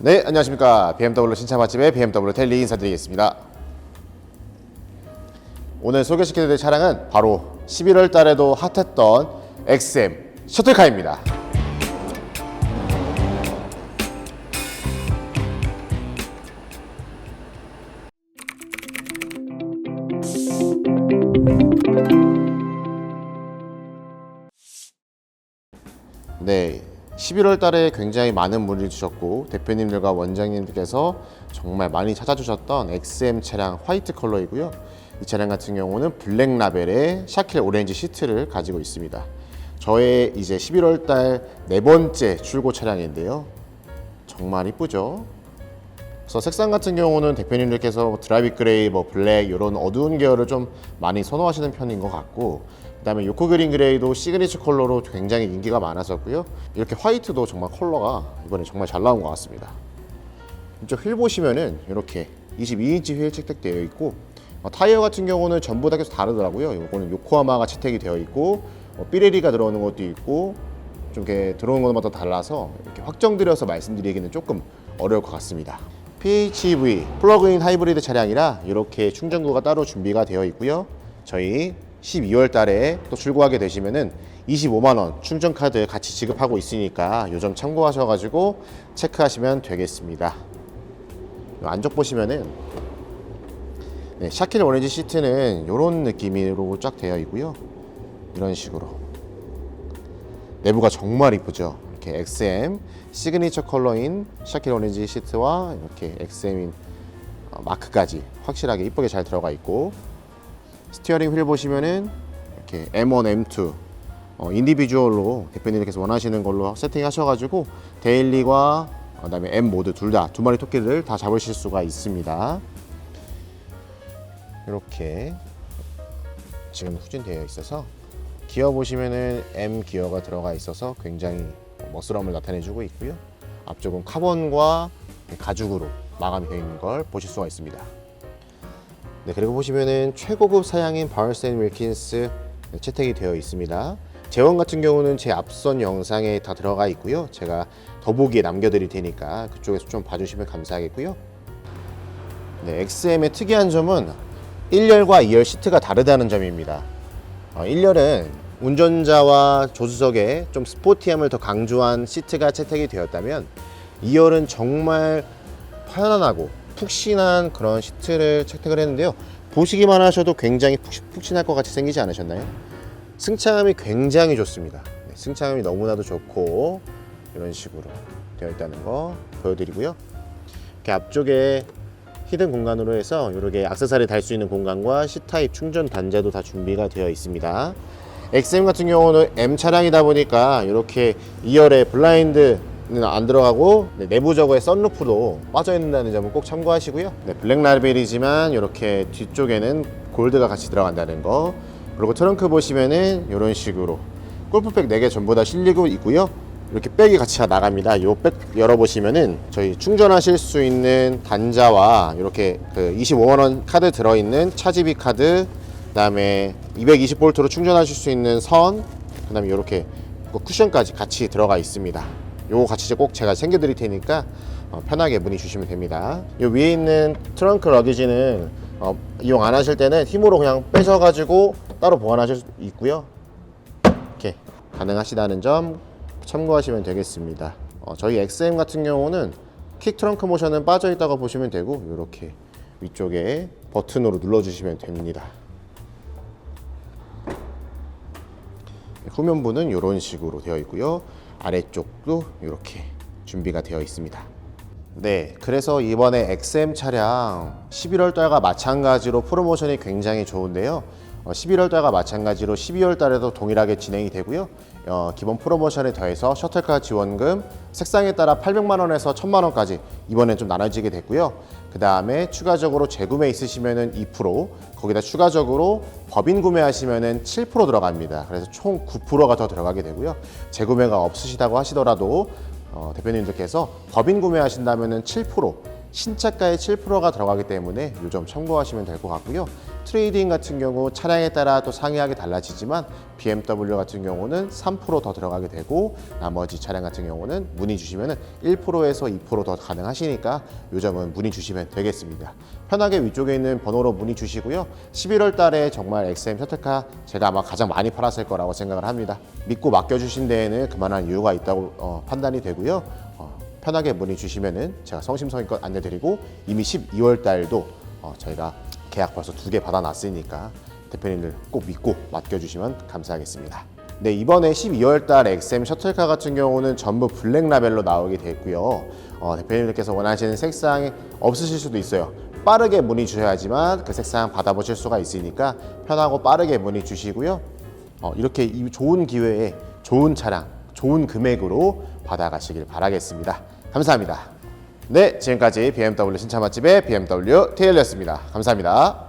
네, 안녕하십니까. BMW 신차 맛집의 BMW 텔리 인사드리겠습니다. 오늘 소개시켜드릴 차량은 바로 11월 달에도 핫했던 XM 셔틀카입니다. 네. 11월 달에 굉장히 많은 문의를 주셨고 대표님들과 원장님들께서 정말 많이 찾아주셨던 XM 차량 화이트 컬러이고요. 이 차량 같은 경우는 블랙 라벨의 샤킬 오렌지 시트를 가지고 있습니다. 저의 이제 11월 달 네 번째 출고 차량인데요. 정말 이쁘죠? 그래서 색상 같은 경우는 대표님들께서 드라이브 그레이, 뭐 블랙 이런 어두운 계열을 좀 많이 선호하시는 편인 것 같고 그다음에 요코 그린 그레이도 시그니처 컬러로 굉장히 인기가 많았었고요. 이렇게 화이트도 정말 컬러가 이번에 정말 잘 나온 것 같습니다. 이쪽 휠 보시면은 이렇게 22인치 휠 채택되어 있고 어, 타이어 같은 경우는 전부 다 계속 다르더라고요. 이거는 요코하마가 채택이 되어 있고 어, 삐레리가 들어오는 것도 있고 좀 이렇게 들어오는 것마다 달라서 이렇게 확정드려서 말씀드리기는 조금 어려울 것 같습니다. PHEV 플러그인 하이브리드 차량이라 이렇게 충전구가 따로 준비가 되어 있고요. 저희 12월 달에 또 출고하게 되시면은 25만 원 충전 카드 같이 지급하고 있으니까 요점 참고하셔가지고 체크하시면 되겠습니다. 요 안쪽 보시면은 네, 샤킬 오렌지 시트는 이런 느낌으로 쫙 되어 있고요. 이런 식으로 내부가 정말 이쁘죠. 이렇게 XM 시그니처 컬러인 샤킬 오렌지 시트와 이렇게 XM인 어, 마크까지 확실하게 이쁘게 잘 들어가 있고 스티어링 휠 보시면은 이렇게 M1, M2 어, 인디비주얼로 대표님께서 원하시는 걸로 세팅하셔가지고 데일리와 어, 그다음에 M 모드 둘 다 두 마리 토끼를 다 잡으실 수가 있습니다. 이렇게 지금 후진되어 있어서 기어 보시면은 M 기어가 들어가 있어서 굉장히 멋스러움을 나타내주고 있고요. 앞쪽은 카본과 가죽으로 마감이 되어 있는 걸 보실 수가 있습니다. 네, 그리고 보시면은 최고급 사양인 바울센 윌킨스 채택이 되어 있습니다. 제원 같은 경우는 제 앞선 영상에 다 들어가 있고요. 제가 더보기에 남겨드릴 테니까 그쪽에서 좀 봐주시면 감사하겠고요. 네, XM의 특이한 점은 1열과 2열 시트가 다르다는 점입니다. 어, 1열은 운전자와 조수석에 좀 스포티함을 더 강조한 시트가 채택이 되었다면 2열은 정말 편안하고 푹신한 그런 시트를 채택을 했는데요. 보시기만 하셔도 굉장히 푹- 푹신할 것 같이 생기지 않으셨나요? 승차감이 굉장히 좋습니다. 네, 승차감이 너무나도 좋고 이런 식으로 되어 있다는 거 보여드리고요. 이렇게 앞쪽에 히든 공간으로 해서 이렇게 악세사리 달 수 있는 공간과 C타입 충전 단자도 다 준비가 되어 있습니다. XM 같은 경우는 M 차량이다 보니까 이렇게 2열에 블라인드는 안 들어가고 네, 내부적으로 썬루프도 빠져 있는다는 점은 꼭 참고하시고요. 네, 블랙 라벨이지만 이렇게 뒤쪽에는 골드가 같이 들어간다는 거. 그리고 트렁크 보시면은 이런 식으로 골프백 4개 전부 다 실리고 있고요. 이렇게 백이 같이 다 나갑니다. 이 백 열어보시면은 저희 충전하실 수 있는 단자와 이렇게 그 25만 원 카드 들어있는 차지비 카드, 그 다음에 220볼트로 충전하실 수 있는 선, 그 다음에 이렇게 그 쿠션까지 같이 들어가 있습니다. 요거 같이 꼭 제가 챙겨드릴 테니까 어, 편하게 문의 주시면 됩니다. 요 위에 있는 트렁크 러기지는 어, 이용 안 하실 때는 힘으로 그냥 빼셔가지고 따로 보관하실 수 있고요. 이렇게 가능하시다는 점 참고하시면 되겠습니다. 어, 저희 XM 같은 경우는 킥 트렁크 모션은 빠져 있다고 보시면 되고 이렇게 위쪽에 버튼으로 눌러주시면 됩니다. 후면부는 이런 식으로 되어 있고요. 아래쪽도 이렇게 준비가 되어 있습니다. 네, 그래서 이번에 XM 차량 11월 달과 마찬가지로 프로모션이 굉장히 좋은데요. 어, 11월 달과 마찬가지로 12월 달에도 동일하게 진행이 되고요. 어, 기본 프로모션에 더해서 셔틀카 지원금 색상에 따라 800만 원에서 1000만 원까지 이번엔 좀 나눠지게 됐고요. 그 다음에 추가적으로 재구매 있으시면은 2% 거기다 추가적으로 법인 구매하시면은 7% 들어갑니다. 그래서 총 9%가 더 들어가게 되고요. 재구매가 없으시다고 하시더라도 어, 대표님들께서 법인 구매하신다면은 7% 신차가의 7%가 들어가기 때문에 이점 참고하시면 될 것 같고요. 트레이딩 같은 경우 차량에 따라 또 상이하게 달라지지만 BMW 같은 경우는 3%더 들어가게 되고 나머지 차량 같은 경우는 문의 주시면 1%에서 2%더 가능하시니까 요 점은 문의 주시면 되겠습니다. 편하게 위쪽에 있는 번호로 문의 주시고요. 11월 달에 정말 XM 셔틀카 제가 아마 가장 많이 팔았을 거라고 생각을 합니다. 믿고 맡겨주신 데에는 그만한 이유가 있다고 어, 판단이 되고요. 어, 편하게 문의 주시면은 제가 성심성의껏 안내드리고 이미 12월 달도 어, 저희가 계약 벌써 두 개 받아놨으니까 대표님들 꼭 믿고 맡겨주시면 감사하겠습니다. 네 이번에 12월 달 XM 셔틀카 같은 경우는 전부 블랙 라벨로 나오게 됐고요. 어, 대표님들께서 원하시는 색상이 없으실 수도 있어요. 빠르게 문의 주셔야지만 그 색상 받아보실 수가 있으니까 편하고 빠르게 문의 주시고요. 어, 이렇게 이 좋은 기회에 좋은 차량, 좋은 금액으로 받아가시길 바라겠습니다. 감사합니다. 네, 지금까지 BMW 신차 맛집의 BMW 테일러였습니다. 감사합니다.